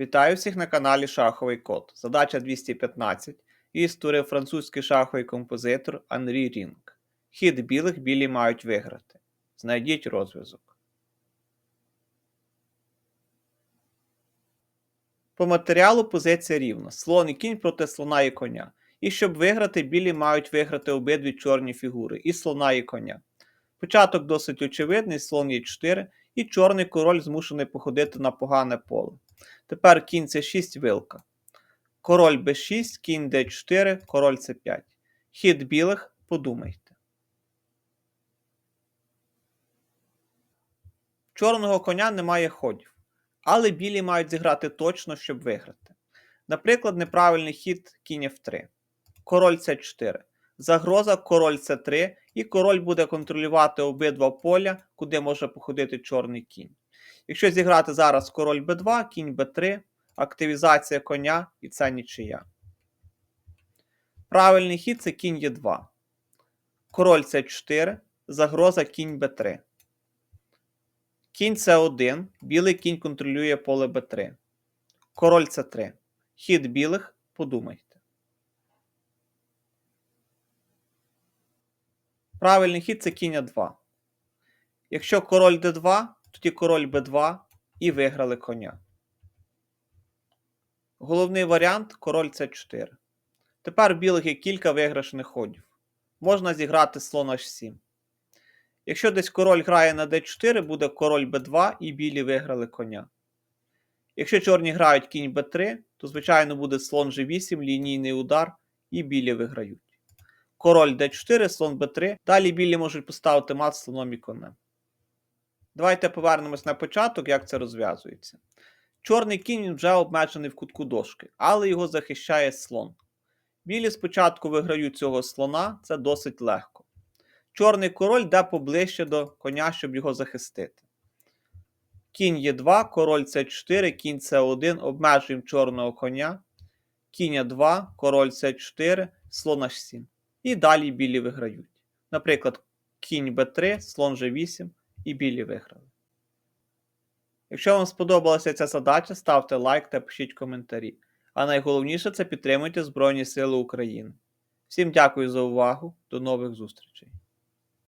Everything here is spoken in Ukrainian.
Вітаю всіх на каналі Шаховий Код. Задача 215. Її створив французький шаховий композитор Анрі Рінг. Хід білих білі мають виграти. Знайдіть розв'язок. По матеріалу позиція рівна. Слон і кінь проти слона і коня. І щоб виграти, білі мають виграти обидві чорні фігури і слона і коня. Початок досить очевидний, слон є 4, і чорний король змушений походити на погане поле. Тепер кінь це 6 вилка. Король b6, кінь d4, король c5. Хід білих подумайте. Чорного коня немає ходів. Але білі мають зіграти точно, щоб виграти. Наприклад, неправильний хід кінь f3. Король c4. Загроза король c3, і король буде контролювати обидва поля, куди може походити чорний кінь. Якщо зіграти зараз король b2, кінь b3, активізація коня і це нічия. Правильний хід це кінь Е2. Король С4, загроза кінь Б3. Кінь С1, білий кінь контролює поле Б3. Король С3. Хід білих подумайте. Правильний хід це кінь А2. Якщо король Д2, тоді король Б2 і виграли коня. Головний варіант король С4. Тепер білих є кілька виграшних ходів. Можна зіграти слон H7. Якщо десь король грає на d4, буде король b2 і білі виграли коня. Якщо чорні грають кінь b3, то, звичайно, буде слон g8, лінійний удар, і білі виграють. Король d4, слон b3. Далі білі можуть поставити мат слоном і конем. Давайте повернемось на початок, як це розв'язується. Чорний кінь вже обмежений в кутку дошки, але його захищає слон. Білі спочатку виграють цього слона, це досить легко. Чорний король йде поближче до коня, щоб його захистити. Кінь Е2, король С4, кінь С1, обмежуємо чорного коня. Кінь А2, король С4, слон H7. І далі білі виграють. Наприклад, кінь Б3, слон G8 і білі виграли. Якщо вам сподобалася ця задача, ставте лайк та пишіть коментарі. А найголовніше це підтримуйте Збройні Сили України. Всім дякую за увагу, до нових зустрічей!